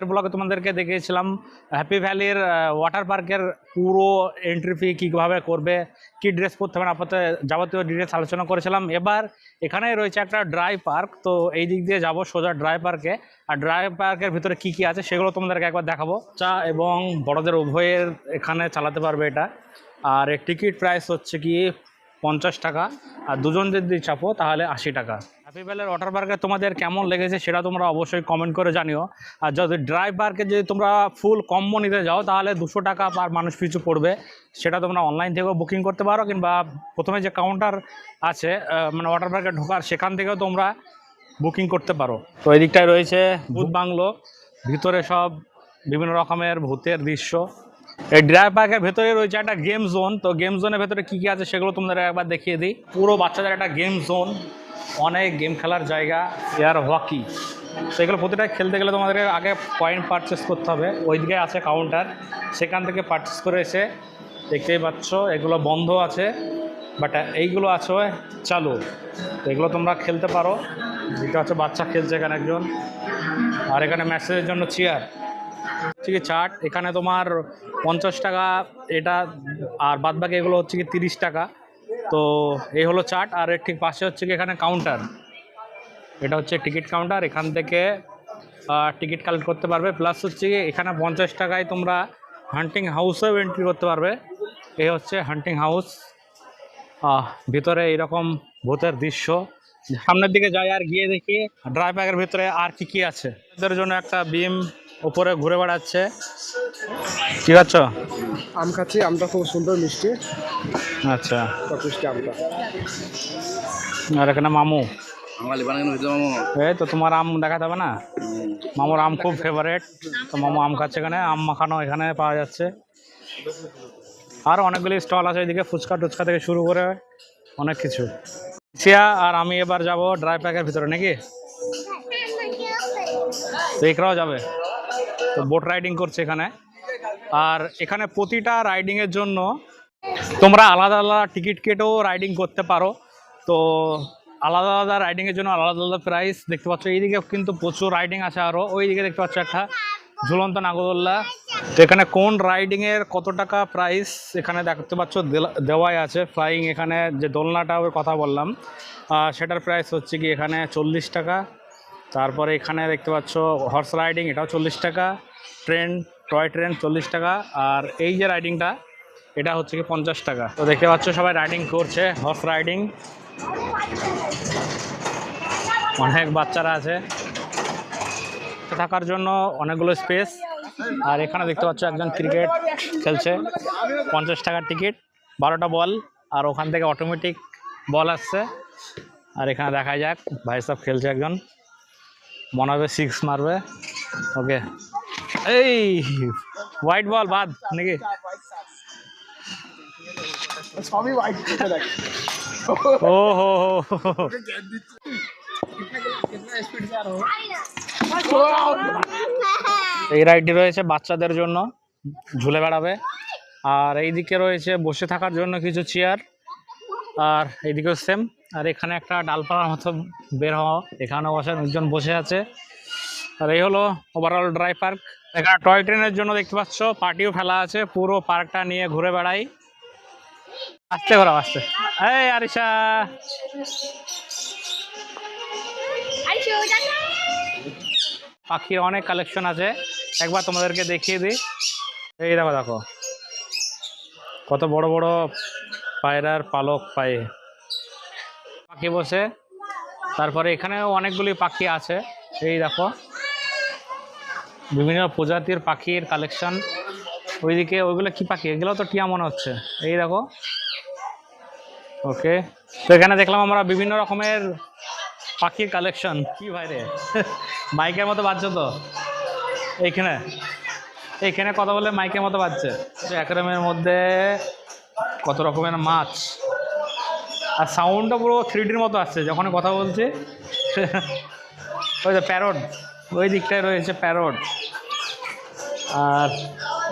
এর ব্লগে তোমাদেরকে দেখিয়েছিলাম হ্যাপি ভ্যালির ওয়াটার পার্কের পুরো এন্ট্রি ফি কীভাবে করবে, কী ড্রেস পরতে হবে না পরতে যাবতীয় ডিটেলস আলোচনা করেছিলাম। এবার এখানে রয়েছে একটা ড্রাই পার্ক তো এই দিক দিয়ে যাব সোজা ড্রাই পার্কে আর ড্রাই পার্কের ভিতরে কি কি আছে সেগুলো তোমাদেরকে একবার দেখাবো। চা এবং বড়দের উভয়ের এখানে চালাতে পারবে এটা। আর টিকিট প্রাইস হচ্ছে কি পঞ্চাশ টাকা, আর দুজন যদি চাপো তাহলে আশি টাকা। হ্যাপি ভ্যালের ওয়াটার পার্কে তোমাদের কেমন লেগেছে সেটা তোমরা অবশ্যই কমেন্ট করে জানিও। আর যদি ড্রাই পার্কে যদি তোমরা ফুল কম্বো নিতে যাও, তাহলে দুশো টাকা পার মানুষ পিছু পড়বে। সেটা তোমরা অনলাইন থেকেও বুকিং করতে পারো, কিংবা প্রথমে যে কাউন্টার আছে মানে ওয়াটার পার্কে ঢোকার, সেখান থেকেও তোমরা বুকিং করতে পারো। তো এই দিকটায় রয়েছে ভূত বাংলো। ভিতরে সব বিভিন্ন রকমের ভূতের দৃশ্য। এই ড্রাই পার্কের ভেতরে রয়েছে একটা গেম জোন তো গেম জোনের ভেতরে কী কী আছে সেগুলো তোমাদের একবার দেখিয়ে দিই। পুরো বাচ্চাদের একটা গেম জোন অনেক গেম খেলার জায়গা এয়ার হকি তো এগুলো প্রতিটা খেলতে গেলে তোমাদেরকে আগে পয়েন্ট পারচেস করতে হবে। ওইদিকে আছে কাউন্টার সেখান থেকে পারচেস করে এসে দেখতেই পাচ্ছ, এগুলো বন্ধ আছে। বাট এইগুলো আছে চালু। তো এগুলো তোমরা খেলতে পারো। যেটা হচ্ছে বাচ্চা খেলছে এখানে একজন। আর এখানে ম্যাসেজের জন্য চেয়ার হচ্ছে কি চাট এখানে তোমার পঞ্চাশ টাকা, এটা আর বাদবাকি এগুলো হচ্ছে কি তিরিশ টাকা। তো এই হলো চার্ট, আর এর ঠিক পাশে হচ্ছে কি এখানে কাউন্টার এটা হচ্ছে টিকিট কাউন্টার এখান থেকে টিকিট কালেক্ট করতে পারবে। প্লাস হচ্ছে এখানে পঞ্চাশ টাকায় তোমরা হান্টিং হাউসেও এন্ট্রি করতে পারবে। এই হচ্ছে হান্টিং হাউস ভিতরে এইরকম ভূতের দৃশ্য। সামনের দিকে যাই আর গিয়ে দেখি ড্রাই ব্যাগের ভিতরে আর কি কি আছে। এদের জন্য একটা বিম উপরে ঘুরে বেড়াচ্ছে। কি খাচ্ছ? আম খাচ্ছি আমটা খুব সুন্দর মিষ্টি। আচ্ছা। মিষ্টি আমটা। আর এখানে মামু। এই তো তোমার আম দেখাতে হবে না? মামুর আম খুব ফেভারেট তো মামু আম খাচ্ছে এখানে আম মাখানো এখানে পাওয়া যাচ্ছে। আর অনেকগুলি স্টল আছে এদিকে ফুচকা টুচকা থেকে শুরু করে অনেক কিছু। সিয়া আর আমি এবার যাব ড্রাই প্যাকের ভিতরে নাকি? তো এখানেও যাবে। তো বোট রাইডিং করছে এখানে। আর এখানে প্রতিটা রাইডিংয়ের জন্য তোমরা আলাদা আলাদা টিকিট কেটেও রাইডিং করতে পারো। তো আলাদা আলাদা রাইডিংয়ের জন্য আলাদা আলাদা প্রাইস দেখতে পাচ্ছ। এইদিকে কিন্তু প্রচুর রাইডিং আছে আরও ওইদিকে দেখতে পাচ্ছ একটা ঝুলন্ত নাগরদোল্লা। তো এখানে কোন রাইডিংয়ের কত টাকা প্রাইস এখানে দেখতে পাচ্ছ। দেওয়াই আছে। ফ্লাইং এখানে যে দোলনাটা কথা বললাম। সেটার প্রাইস হচ্ছে কি এখানে চল্লিশ টাকা। তারপরে এখানে দেখতে পাচ্ছ হর্স রাইডিং এটাও চল্লিশ টাকা। ট্রেন টয় ট্রেন চল্লিশ টাকা। আর এই যে রাইডিংটা এটা হচ্ছে কি পঞ্চাশ টাকা। তো দেখতে পাচ্ছ সবাই রাইডিং করছে হর্স রাইডিং অনেক বাচ্চারা আছে। থাকার জন্য অনেকগুলো স্পেস আর এখানে দেখতে পাচ্ছ একজন ক্রিকেট খেলছে। পঞ্চাশ টাকার টিকিট বারোটা বল আর ওখান থেকে অটোমেটিক বল আসছে। আর এখানে দেখা যাক, ভাই সব খেলছে একজন। মনে হবে সিক্স মারবে। ওকে এই হোয়াইট বল বাদ নাকি? ও হো হো। এই রাইডটি রয়েছে বাচ্চাদের জন্য ঝুলে বেড়াবে। আর এইদিকে রয়েছে বসে থাকার জন্য কিছু চেয়ার আর এইদিকেও সেম আর এখানে একটা ডালপালার মতো বের হওয়া। এখানেও বসে একজন বসে আছে। আর এই হলো ওভারঅল ড্রাই পার্ক এখানে টয় ট্রেনের জন্য দেখতে পাচ্ছ পার্টিও ফেলা আছে। পুরো পার্কটা নিয়ে ঘুরে বেড়াই। আসতে ঘোরাও আসতে এই আরিশা। পাখির অনেক কালেকশন আছে। একবার তোমাদেরকে দেখিয়ে দিই। এই দেখো দেখো। কত বড় বড় পায়রার পালক পায়ে। পাখি বসে। তারপরে এখানেও অনেকগুলি পাখি আছে। এই দেখো। বিভিন্ন প্রজাতির পাখির কালেকশন ওইদিকে ওইগুলো কি পাখি? এগুলো তো টিয়া মনে হচ্ছে। এই দেখো। ওকে তো এখানে দেখলাম আমরা বিভিন্ন রকমের পাখির কালেকশন কি ভাই রে? মাইকের মতো বাজছে তো। এইখানে। এইখানে কথা বলে মাইকের মতো বাজছে। অ্যাকোয়ারিয়ামের মধ্যে কত রকমের মাছ? আর সাউন্ডটা পুরো থ্রিডির মতো আসছে যখন কথা বলছি। ওই যে প্যারট ওই দিকটায় রয়েছে প্যারট আর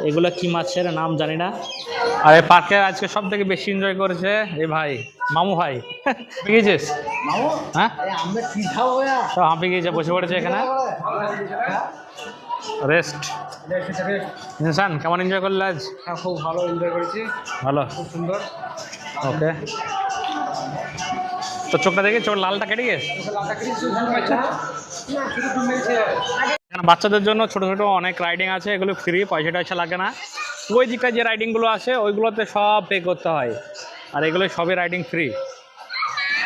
এগুলো কি মাছের নাম জানি না। আর এই পার্কে আজকে সব থেকে বেশি এনজয় করেছে এই ভাই মামু ভাই। গিয়েছিস হ্যাঁ? সব হাঁপে গিয়েছে বসে পড়েছে এখানে। রেস্ট ইনসান কেমন এনজয় করলে আজ? হ্যাঁ খুব ভালো এনজয় করেছি। ভালো? খুব সুন্দর। ওকে তো চোখটা দেখে চোখ লালটা কেটে গেছে? বাচ্চাদের জন্য ছোট ছোট অনেক রাইডিং আছে, এগুলো ফ্রি পয়সা টয়সা লাগে না। ওই দিকটা যে রাইডিংগুলো আছে, ওইগুলোতে সব পে করতে হয়। আর এগুলো সবই রাইডিং ফ্রি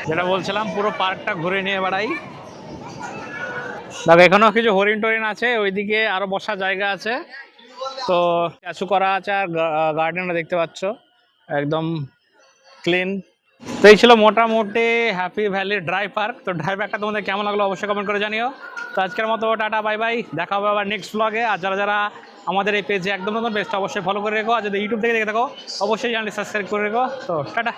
যেটা বলছিলাম, পুরো পার্কটা ঘুরে নিয়ে বেড়াই। দেখো এখানেও কিছু হরিণ টরিণ আছে, ওইদিকে আরও বসার জায়গা আছে। তো স্ট্যাচু করা আছে আর গার্ডেনটা দেখতে পাচ্ছ। একদম ক্লিন তো এই ছিল মোটামুটি হ্যাপি ভ্যালি ড্রাই পার্ক তো ড্রাই পার্কটা তোমাদের কেমন লাগল অবশ্যই কমেন্ট করে জানিও। তো আজকের মতো টাটা বাই বাই দেখা হবে আবার নেক্সট ব্লগে আর যারা যারা আমাদের এই পেজে একদম নতুন পেজটা অবশ্যই ফলো করে রেখো। আর যদি ইউটিউব থেকে দেখে থাকো, অবশ্যই চ্যানেলটি সাবস্ক্রাইব করে রেখো। তো টাটা।